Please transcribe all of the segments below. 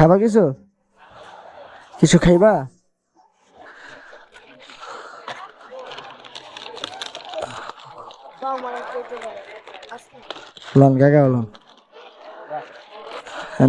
খাবা কিছু কিছু খাইবা লন কাকা লন হ্যাঁ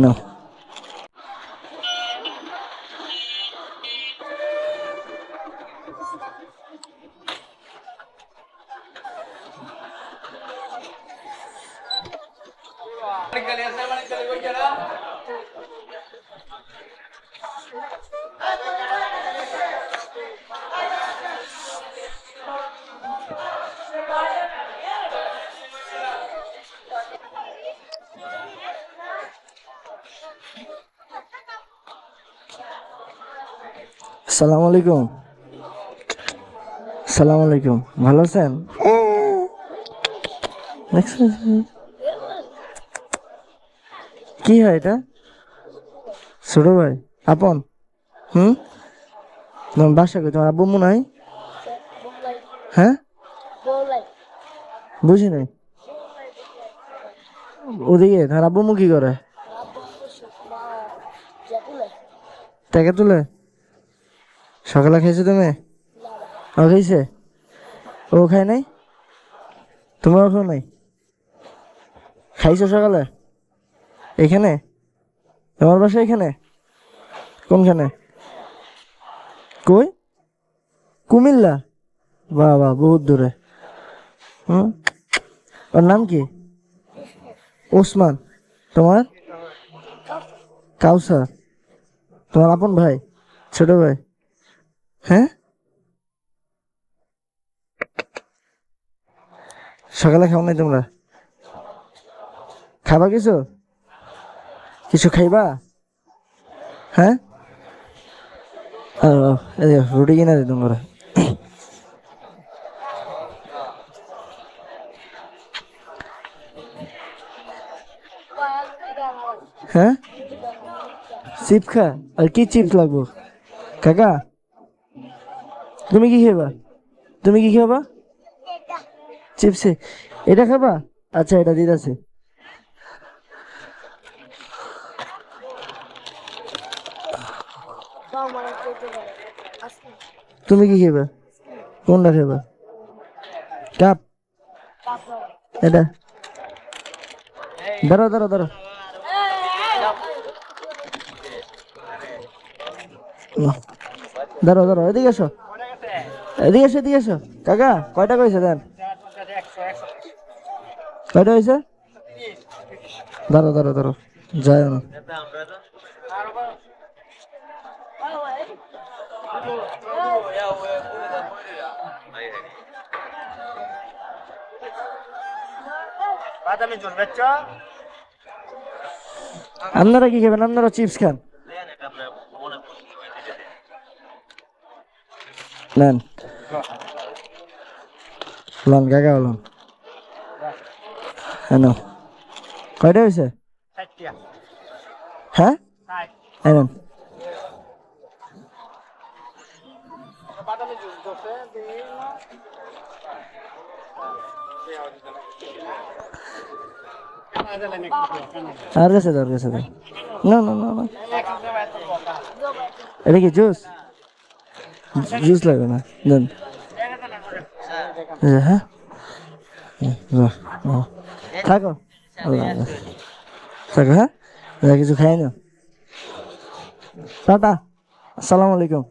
সালাম আলাইকুম। সালাম আলাইকুম। ভালো আছেন? কি হয় এটা? ছোট ভাই। আপন? হুম? তোমার বাসা কই? তোমার আব্বু মনে হয় হ্যাঁ? বুঝি নাই। ওদিকে তোমার আব্বু মু কি করে? টাকা তুলে? সকালে খাইছো তুমি? ও খেয়েছে? ও খাই নাই? তোমারও খাও নাই? খাইছো সকালে? এখানে? তোমার বাসা এখানে? কোনখানে? কই? কুমিল্লা? বাহ বাহ বহুত দূরে। হুম? ওর নাম কি? ওসমান। তোমার? কাউসার। তোমার আপন ভাই? ছোট ভাই? হ্যাঁ? সকালে খাও নাই তোমরা? খাবা কিছু? কিছু খাইবা? হ্যাঁ? রুটি কিনা দিত তোমরা। হ্যাঁ? চিপ খা আর কি চিপস লাগবো? কাকা? তুমি কি খাবা? তুমি কি খাবা? চিপসে। এটা খাবা? আচ্ছা এটা দিদাছে তুমি কি খাবা? কোনটা খাবা? কাপ। এটা। ধরো ধরো ধরো। ধরো ধরো এদিকে এসো। এদিকে এসো কাকা, কয়টা কইছে দেন? কয়টা হয়েছে? ধরো ধরো ধরো। যায় না আপনারা কি খাবেন? আপনারা চিপস খান। নেন। লন কাকা লন। হ্যাঁ। কয়টা হয়েছে হ্যাঁ? না আর গেছে আর গেছে না না না। এটা কি জুস? জুস লাগবে না দেন এই যে, হ্যাঁ হুম, বাহ, বাহ। থাকো আল্লাহ হাফেজ। থাকো হ্যাঁ যা কিছু খাই না টাটা আসসালামু আলাইকুম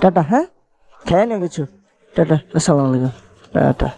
টাটা হ্যাঁ খাই না কিছু টাটা আসসালামু আলাইকুম টাটা